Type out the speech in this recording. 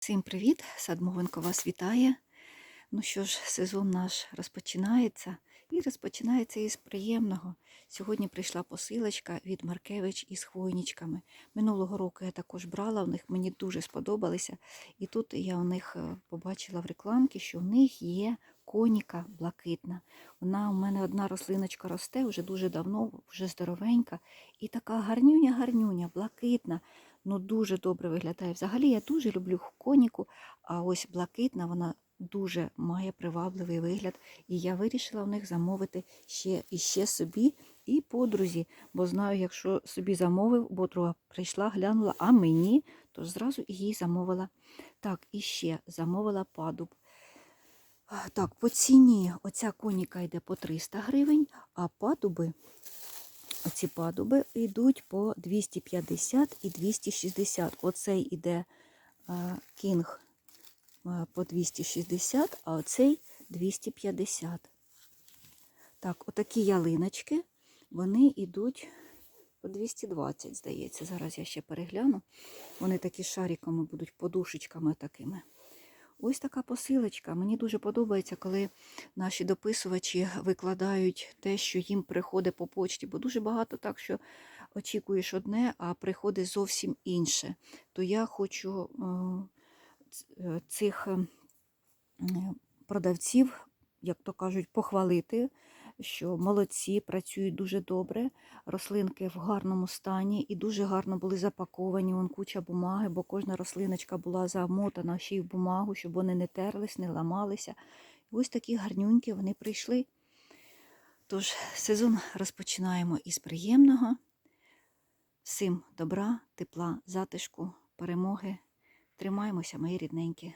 Всім привіт! Садмовинко вас вітає. Ну що ж, сезон наш розпочинається і розпочинається із приємного. Сьогодні прийшла посилочка від Маркевич із хвойничками. Минулого року я також брала в них, мені дуже сподобалися. І тут я у них е, побачила в рекламці, що в них є коніка блакитна. Вона у мене одна рослиночка росте вже дуже давно, вже здоровенька. І така гарнюня-гарнюня, блакитна. Ну, дуже добре виглядає. Взагалі я дуже люблю коніку, а ось блакитна вона дуже має привабливий вигляд. І я вирішила в них замовити ще і ще собі і подрузі. Бо знаю, якщо собі замовив, бо друга прийшла, глянула, а мені, то зразу їй замовила. Так, і ще замовила падуб. Так, по ціні оця коніка йде по 300 гривень, а падуби Оці падуби йдуть по 250 і 260. Оцей іде кінг по 260, а оцей 250. Так, отакі ялиночки, вони йдуть по 220, здається. Зараз я ще перегляну. Вони такі шариками будуть, подушечками такими. Ось така посилочка. Мені дуже подобається, коли наші дописувачі викладають те, що їм приходить по почті, бо дуже багато так, що очікуєш одне, а приходить зовсім інше. То я хочу е, е, цих продавців, як то кажуть, похвалити, що молодці, працюють дуже добре, рослинки в гарному стані і дуже гарно були запаковані. Вон куча бумаги, бо кожна рослиночка була замотана ще й в бумагу, щоб вони не терлись, не ламалися. І ось такі гарнюнькі вони прийшли. Тож сезон розпочинаємо із приємного. Всім добра, тепла, затишку, перемоги. Тримаємося, мої рідненькі.